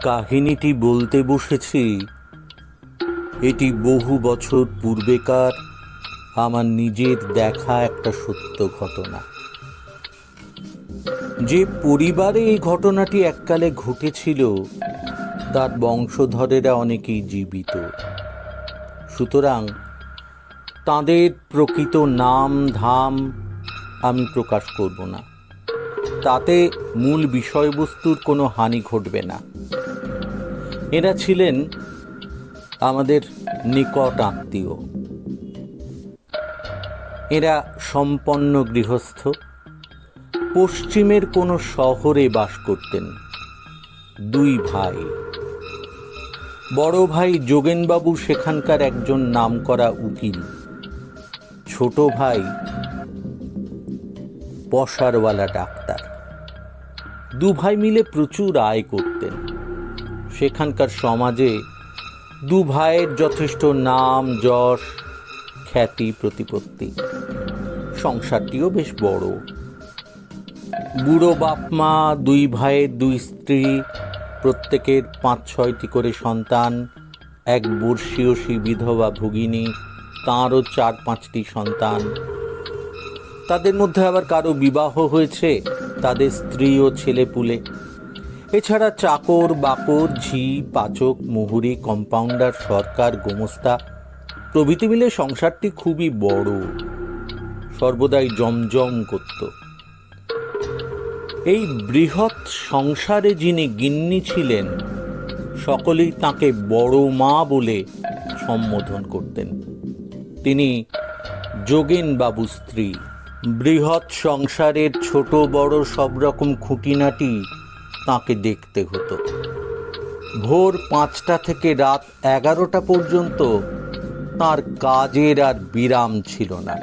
কাহিনীটি বলতে বসেছি। এটি বহু বছর পূর্বেকার, আমার নিজের দেখা একটা সত্য ঘটনা। যে পরিবারে এই ঘটনাটি এককালে ঘটেছিল, তার বংশধরেরা অনেকেই জীবিত। সুতরাং তাদের প্রকৃত নাম ধাম আমি প্রকাশ করব না। তাতে মূল বিষয়বস্তুর কোনো হানি ঘটবে না। এরা ছিলেন আমাদের নিকট আত্মীয়। এরা সম্পন্ন গৃহস্থ। পশ্চিমের কোনো শহরে বাস করতেন। দুই ভাই। বড় ভাই যোগেনবাবু সেখানকার একজন নামকরা উকিল। ছোট ভাই পশারওয়ালা ডাক্তার। দু ভাই মিলে প্রচুর আয় করতেন। সেখানকার সমাজে দু ভাইয়ের যথেষ্ট নাম, যশ, খ্যাতি, প্রতিপত্তি। সংসারটিও বেশ বড়। বুড়ো বাপ মা, দুই ভাইয়ের দুই স্ত্রী, প্রত্যেকের পাঁচ ছয়টি করে সন্তান, এক বর্ষীয়সী বিধবা ভগিনী, তাঁরও চার পাঁচটি সন্তান। তাদের মধ্যে আবার কারও বিবাহ হয়েছে? তাদের স্ত্রী ও ছেলে পুলে। এছাড়া চাকর, বাকর, ঝি, পাচক, মুহুরি, কম্পাউন্ডার, সরকার, গোমস্তা প্রভৃতি মিলে সংসারটি খুবই বড়। সর্বদাই জমজম করত। এই বৃহৎ সংসারে যিনি গিন্নি ছিলেন, সকলেই তাকে বড় মা বলে সম্বোধন করতেন। তিনি যোগেনবাবু স্ত্রী। বৃহৎ সংসারের ছোট বড় সব রকম খুঁটিনাটি তাকে দেখতে হতো। ভোর পাঁচটা থেকে রাত এগারোটা পর্যন্ত তার কাজের আর বিরাম ছিল না।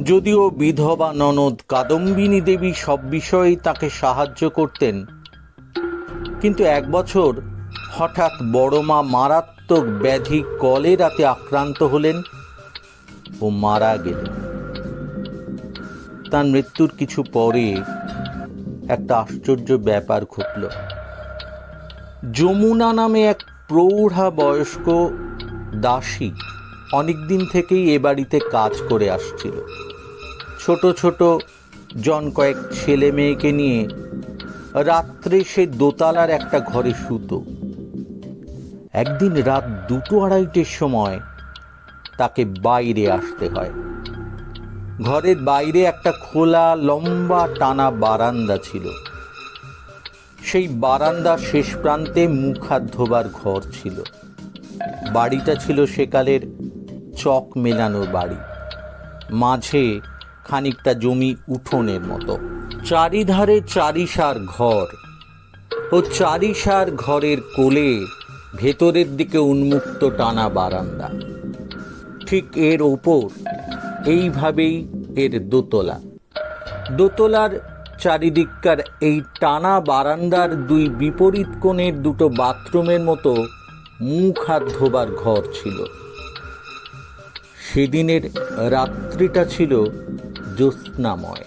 যদিও বিধবা ননদ কাদম্বিনী দেবী সব বিষয়েই তাকে সাহায্য করতেন, কিন্তু এক বছর হঠাৎ বড় মা মারাত্মক ব্যাধি কলেরাতে আক্রান্ত হলেন ও মারা গেলেন। তার মৃত্যুর কিছু পরে একটা আশ্চর্য ব্যাপার ঘটল। যমুনা নামে এক প্রৌঢ়া বয়স্ক দাসী অনেকদিন থেকেই এ বাড়িতে কাজ করে আসছিল। ছোট ছোট, জন কয়েক ছেলে মেয়েকে নিয়ে রাত্রে সে দোতলার একটা ঘরে শুতো। একদিন রাত দুটো আড়াইটের সময় তাকে বাইরে আসতে হয়। ঘরের বাইরে একটা খোলা, লম্বা, টানা বারান্দা ছিল। সেই বারান্দার শেষ প্রান্তে মুখ হাত ধোবার ঘর ছিল। বাড়িটা ছিল সেকালের চক মেলানো বাড়ি। মাঝে খানিকটা জমি উঠোনের মতো। চারিধারে চারিসার ঘর ও চারিসার ঘরের কোলে ভেতরের দিকে উন্মুক্ত টানা বারান্দা। ঠিক এর ওপর এইভাবেই এর দোতলা। দোতলার চারিদিককার এই টানা বারান্দার দুই বিপরীত কোণের দুটো বাথরুমের মতো মুখ হাত ধোবার ঘর ছিল। সেদিনের রাত্রিটা ছিল জ্যোৎস্নাময়।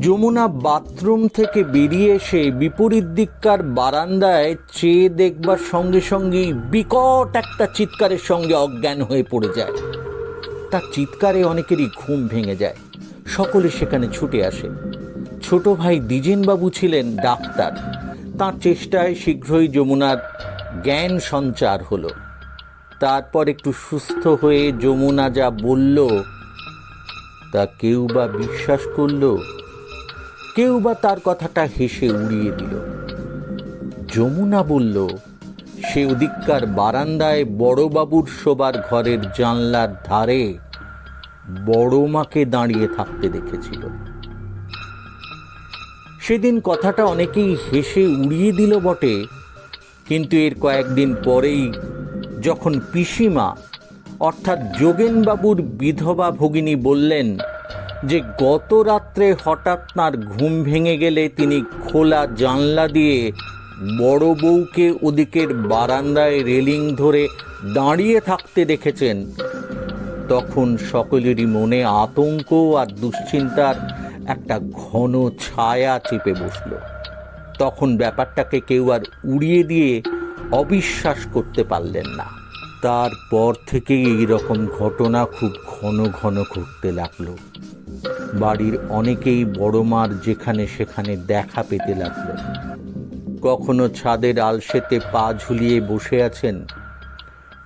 যমুনা বাথরুম থেকে বেরিয়ে এসে বিপরীত দিককার বারান্দায় চেয়ে দেখবার সঙ্গে সঙ্গেই বিকট একটা চিৎকারের সঙ্গে অজ্ঞান হয়ে পড়ে যায়। তার চিৎকারে অনেকেরই ঘুম ভেঙে যায়। সকলে সেখানে ছুটে আসে। ছোট ভাই দ্বিজেনবাবু ছিলেন ডাক্তার। তার চেষ্টায় শীঘ্রই যমুনার জ্ঞান সঞ্চার হলো। তারপর একটু সুস্থ হয়ে যমুনা যা বলল, তা কেউ বা বিশ্বাস করল? কেউ বা তার কথাটা হেসে উড়িয়ে দিল। যমুনা বলল সে ওদিককার বারান্দায় বড়বাবুর শোবার ঘরের জানলার ধারে বড় মাকে দাঁড়িয়ে থাকতে দেখেছিল। সেদিন কথাটা অনেকেই হেসে উড়িয়ে দিল বটে, কিন্তু এর কয়েকদিন পরেই যখন পিসিমা, অর্থাৎ যোগেনবাবুর বিধবা ভগিনী বললেন যে গত রাত্রে হঠাৎ তাঁর ঘুম ভেঙে গেলে তিনি খোলা জানলা দিয়ে বড় বউকে ওদিকের বারান্দায় রেলিং ধরে দাঁড়িয়ে থাকতে দেখেছেন। তখন সকলেরই মনে আতঙ্ক আর দুশ্চিন্তার একটা ঘন ছায়া চেপে বসল। তখন ব্যাপারটাকে কেউ আর উড়িয়ে দিয়ে অবিশ্বাস করতে পারলেন না। তারপর থেকেই এই রকম ঘটনা খুব ঘন ঘন ঘটতে লাগল। বাড়ির অনেকেই বড় মার যেখানে সেখানে দেখা পেতে লাগল। কখনো ছাদের আলসেতে পা ঝুলিয়ে বসে আছেন?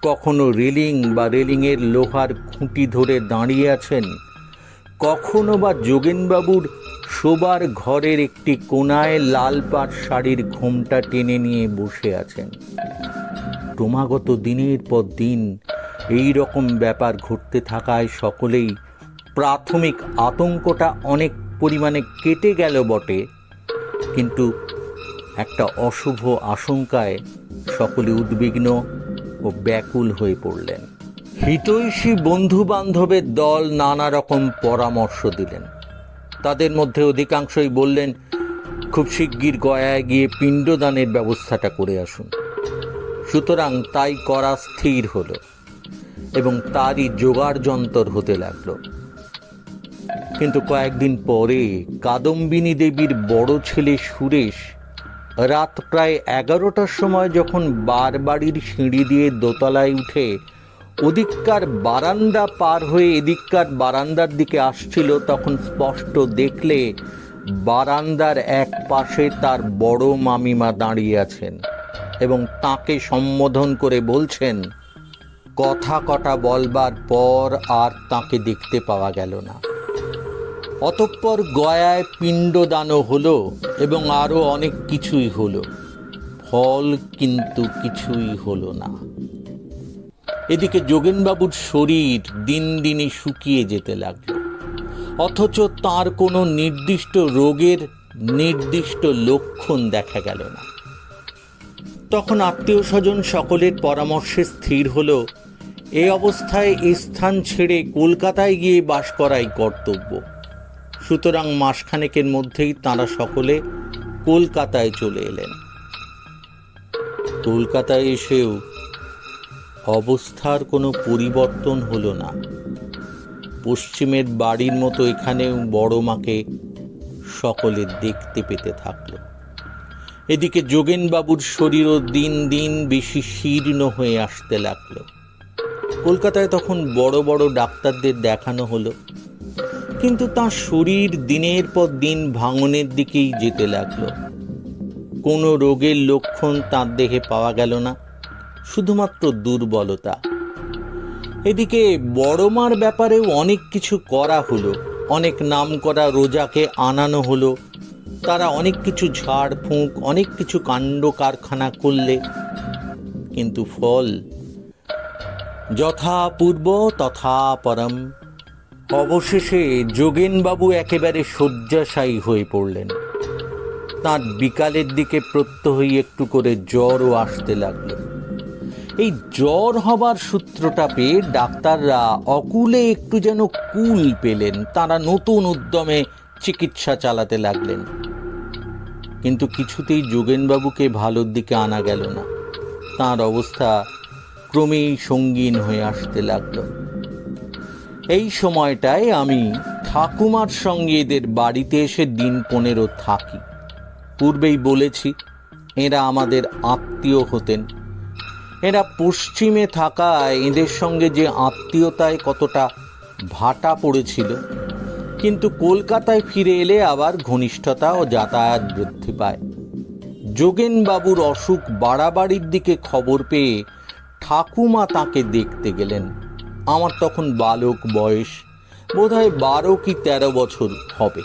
কখনো রেলিং বা রেলিংয়ের লোহার খুঁটি ধরে দাঁড়িয়ে আছেন? কখনো বা যোগেনবাবুর শোবার ঘরের একটি কোনায় লাল পাট শাড়ির ঘোমটা টেনে নিয়ে বসে আছেন? ক্রমাগত দিনের পর দিন এই রকম ব্যাপার ঘটতে থাকায় সকলেই প্রাথমিক আতঙ্কটা অনেক পরিমাণে কেটে গেল বটে। কিন্তু একটা অশুভ আশঙ্কায় সকলে উদ্বিগ্ন ও ব্যাকুল হয়ে পড়লেন। হিতৈষী বন্ধু বান্ধবের দল নানা রকম পরামর্শ দিলেন। তাদের মধ্যে অধিকাংশই বললেন, খুব শিগগির গয়ায় গিয়ে পিণ্ডদানের ব্যবস্থাটা করে আসুন। সুতরাং তাই করা স্থির হলো এবং তারই জোগাড় যন্তর হতে লাগল। কিন্তু কয়েকদিন পরে কাদম্বিনী দেবীর বড় ছেলে সুরেশ রাত প্রায় এগারোটার সময় যখন বারবাড়ির সিঁড়ি দিয়ে দোতলায় উঠে ওদিককার বারান্দা পার হয়ে এদিককার বারান্দার দিকে আসছিল, তখন স্পষ্ট দেখলে বারান্দার এক পাশে তার বড় মামিমা দাঁড়িয়ে আছেন এবং তাকে সম্বোধন করে বলছেন, কথা কটা বলবার পর আর তাকে দেখতে পাওয়া গেল না। অতঃপর গয়ায় পিণ্ডদানও হলো এবং আরও অনেক কিছুই হলো। ফল কিন্তু কিছুই হলো না। এদিকে যোগেনবাবুর শরীর দিন দিনই শুকিয়ে যেতে লাগল। অথচ তার কোনো নির্দিষ্ট রোগের নির্দিষ্ট লক্ষণ দেখা গেল না। তখন আত্মীয় স্বজন সকলের পরামর্শে স্থির হলো, এ অবস্থায় স্থান ছেড়ে কলকাতায় গিয়ে বাস করাই কর্তব্য। সুতরাং মাসখানেকের মধ্যেই তাঁরা সকলে কলকাতায় চলে এলেন। কলকাতায় এসেও অবস্থার কোনো পরিবর্তন হলো না। পশ্চিমের বাড়ির মতো এখানেও বড় মাকে সকলে দেখতে পেতে থাকল। এদিকে যোগেনবাবুর শরীরও দিন দিন বেশি শীর্ণ হয়ে আসতে লাগল। কলকাতায় তখন বড় বড় ডাক্তারদের দেখানো হলো। কিন্তু তার শরীর দিনের পর দিন ভাঙনের দিকেই যেতে লাগল। কোনো রোগের লক্ষণ তার দেহে পাওয়া গেল না, শুধুমাত্র দুর্বলতা। এদিকে বড়মার ব্যাপারেও অনেক কিছু করা হলো, অনেক নাম করা রোজাকে আনানো হলো, তারা অনেক কিছু ঝাড়, ফুঁক, অনেক কিছু কাণ্ড কারখানা করলে। কিন্তু ফল যথা পূর্ব তথা পরম অবশেষে যোগেনবাবু একেবারে শয্যাশায়ী হয়ে পড়লেন। তাঁর বিকালের দিকে প্রত্যহই একটু করে জ্বরও আসতে লাগল। এই জ্বর হবার সূত্রটা পেয়ে ডাক্তাররা অকুলে একটু যেন কুল পেলেন, তারা নতুন উদ্যমে চিকিৎসা চালাতে লাগলেন। কিন্তু কিছুতেই যোগেনবাবুকে ভালোর দিকে আনা গেল না। তার অবস্থা ক্রমেই সঙ্গীন হয়ে আসতে লাগল। এই সময়টায় আমি ঠাকুমার সঙ্গে এদের বাড়িতে এসে দিন পনেরো থাকি। পূর্বেই বলেছি, এরা আমাদের আত্মীয় হতেন। এরা পশ্চিমে থাকায় এদের সঙ্গে যে আত্মীয়তায় কতটা ভাটা পড়েছিল, কিন্তু কলকাতায় ফিরে এলে আবার ঘনিষ্ঠতা ও যাতায়াত বৃদ্ধি পায়। যোগেনবাবুর অসুখ বাড়াবাড়ির দিকে খবর পেয়ে ঠাকুমা তাকে দেখতে গেলেন। আমার তখন বালক বয়স। বোধহয় বারো কি তেরো বছর হবে।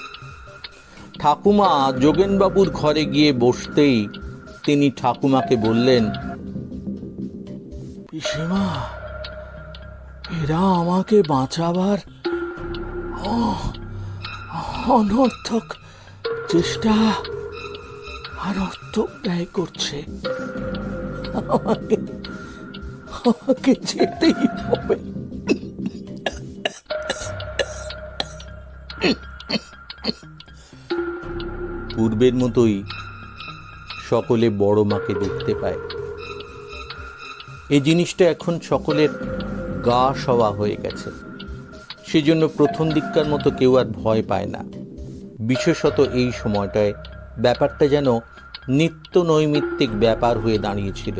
ঠাকুমা যোগেনবাবুর ঘরে গিয়ে বসতেই তিনি ঠাকুমাকে বললেন, পিসিমা, এরা আমাকে বাঁচাবার অনর্থক চেষ্টা আর অর্থ ব্যয় করছে। আমাকে আমাকে যেতেই হবে। পূর্বের মতোই সকলে বড় মাকে দেখতে পায়। এই জিনিসটা এখন সকলের গা সওয়া হয়ে গেছে। সেজন্য প্রথম দিককার মতো কেউ আর ভয় পায় না। বিশেষত এই সময়টায় ব্যাপারটা যেন নিত্য নৈমিত্তিক ব্যাপার হয়ে দাঁড়িয়েছিল।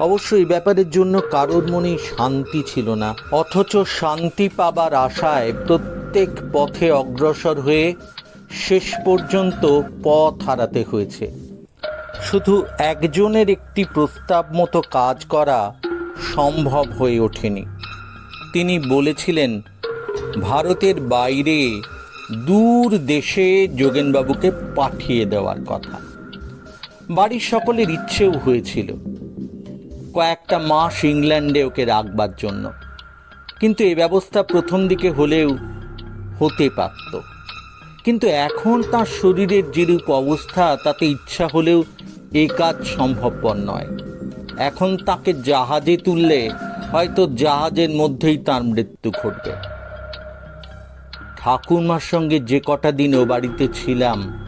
অবশ্য এই ব্যাপারের জন্য কারোর মনেই শান্তি ছিল না, অথচ শান্তি পাবার আশায় প্রত্যেক পথে অগ্রসর হয়ে শেষ পর্যন্ত পথ হারাতে হয়েছে। শুধু একজনের একটি প্রস্তাব মতো কাজ করা সম্ভব হয়ে ওঠেনি। তিনি বলেছিলেন, ভারতের বাইরে দূর দেশে যোগেনবাবুকে পাঠিয়ে দেওয়ার কথা। বাড়ির সকলের ইচ্ছেও হয়েছিল। কয়েকটা মাস ইংল্যান্ডে ওকে রাখবার জন্য। কিন্তু এ ব্যবস্থা প্রথম দিকে হলেও হতে পারত। কিন্তু এখন তার শরীরের যেরূপ অবস্থা, তাতে ইচ্ছা হলেও এ কাজ সম্ভবপর নয়। এখন তাকে জাহাজে তুললে হয়তো জাহাজের মধ্যেই তার মৃত্যু ঘটবে। ঠাকুরমার সঙ্গে যে কটা দিন ও বাড়িতে ছিলাম,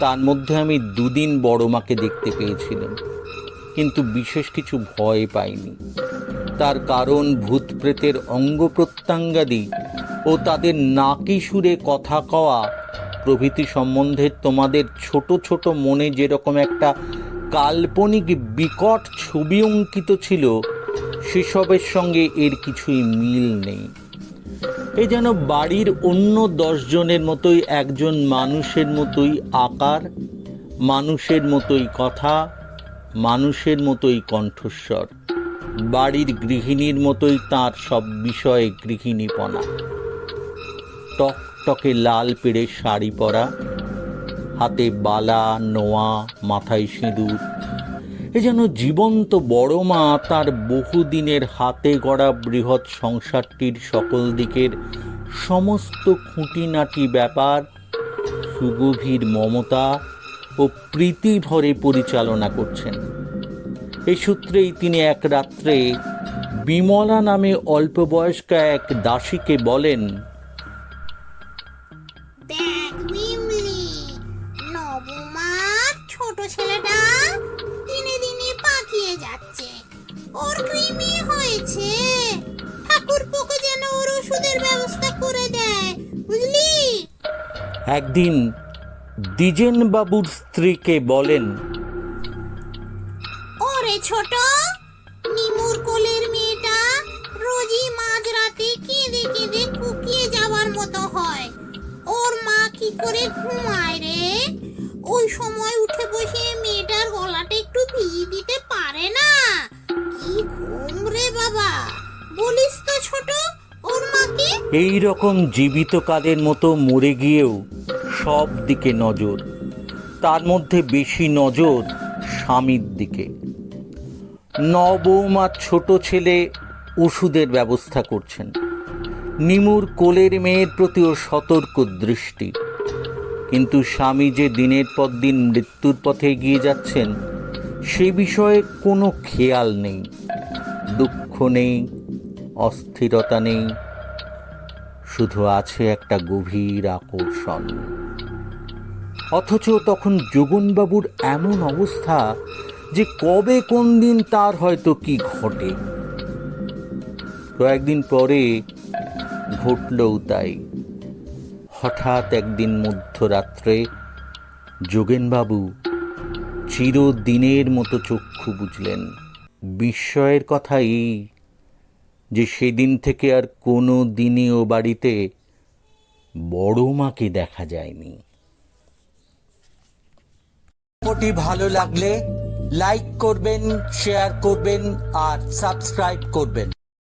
তার মধ্যে আমি দুদিন বড় মাকে দেখতে পেয়েছিলাম। কিন্তু বিশেষ কিছু ভয় পাইনি। তার কারণ ভূত প্রেতের অঙ্গ প্রত্যঙ্গাদি ও তাদের নাকি সুরে কথা কওয়া। প্রভৃতি সম্বন্ধে তোমাদের ছোট ছোট মনে যেরকম একটা কাল্পনিক বিকট ছবি অঙ্কিত ছিল, সেসবের সঙ্গে এর কিছুই মিল নেই। এ যেন বাড়ির অন্য দশজনের মতোই একজন মানুষের মতোই আকার, মানুষের মতোই কথা, মানুষের মতোই কণ্ঠস্বর। বাড়ির গৃহিণীর মতোই তার সব বিষয়ে গৃহিণীপনা। টকটকে লাল পেড়ে শাড়ি পরা, হাতে বালা, নোয়া, মাথায় সিঁদুর। এ যেন জীবন্ত বড় মা তার বহুদিনের হাতে গড়া বৃহৎ সংসারটির সকল দিকের সমস্ত খুঁটিনাটি ব্যাপার, সুগভীর মমতা ও প্রীতি ভরে পরিচালনা করছেন। এই সূত্রেই তিনি এক রাত্রে বিমলা নামে অল্প বয়স্কা এক দাসীকে বলেন ওর কৃমি হয়েছে। ঠাকুর যেন ওর ওষুধের ব্যবস্থা করে দেয়, বুঝলি? একদিন দ্বিজেন বাবুর স্ত্রীকে বলেন এই রকম জীবিত কালের মতো মরে গিয়েও সব দিকে নজর, তার মধ্যে বেশি নজর স্বামীর দিকে। নবৌমার ছোট ছেলে ওষুধের ব্যবস্থা করছেন। নিমুর কোলের মেয়ের প্রতিও সতর্ক দৃষ্টি। কিন্তু স্বামী যে দিনের পর দিন মৃত্যুর পথে এগিয়ে যাচ্ছেন, সে বিষয়ে কোনো খেয়াল নেই। দুঃখ নেই, অস্থিরতা নেই শুধু আছে একটা গভীর আকর্ষণ। অথচ তখন যোগনবাবুর এমন অবস্থা যে কবে কোন দিন তার হয়তো কি ঘটে। কয়েকদিন পরে ঘটলও তাই। হঠাৎ একদিন মধ্যরাত্রে যোগেনবাবু চিরদিনের মতো চক্ষু বুঝলেন। বিস্ময়ের কথা এই যে সেদিন থেকে আর কোনো দিনই ও বাড়িতে বড় মাকে দেখা যায়নি। গল্পটি ভালো লাগলে লাইক করবেন, শেয়ার করবেন আর সাবস্ক্রাইব করবেন।